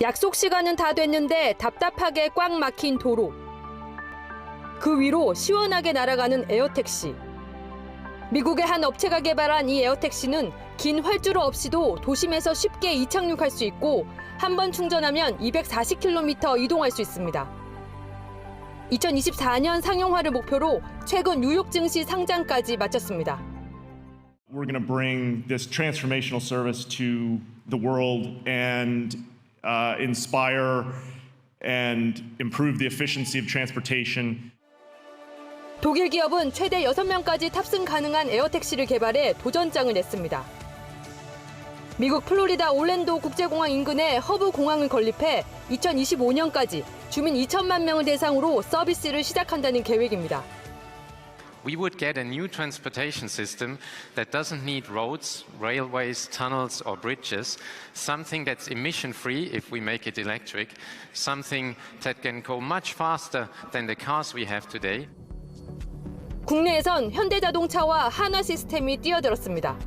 약속 시간은 다 됐는데 답답하게 꽉 막힌 도로. 그 위로 시원하게 날아가는 에어택시. 미국의 한 업체가 개발한 이 에어택시는 긴 활주로 없이도 도심에서 쉽게 이착륙할 수 있고 한 번 충전하면 240km 이동할 수 있습니다. 2024년 상용화를 목표로 최근 뉴욕 증시 상장까지 마쳤습니다. We're going to bring this transformational service to the world and uh, inspire and improve the efficiency of transportation. 독일 기업은 최대 6명까지 탑승 가능한 에어택시를 개발해 도전장을 냈습니다. 미국 플로리다 올랜도 국제공항 인근에 허브 공항을 건립해 2025년까지 주민 2천만 명을 대상으로 서비스를 시작한다는 계획입니다. We would get a new transportation system that doesn't need roads, railways, tunnels, or bridges, something that's emission free if we make it electric, something that can go much faster than the cars we have today. 국내에선 현대자동차와 하나 시스템이 뛰어들었습니다.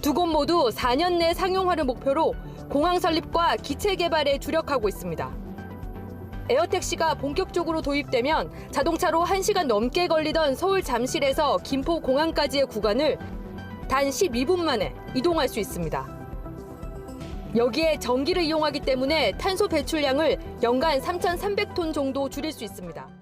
두 곳 모두 4년 내 상용화를 목표로 공항 설립과 기체 개발에 주력하고 있습니다. 에어택시가 본격적으로 도입되면 자동차로 1시간 넘게 걸리던 서울 잠실에서 김포 공항까지의 구간을 단 12분 만에 이동할 수 있습니다. 여기에 전기를 이용하기 때문에 탄소 배출량을 연간 3,300톤 정도 줄일 수 있습니다.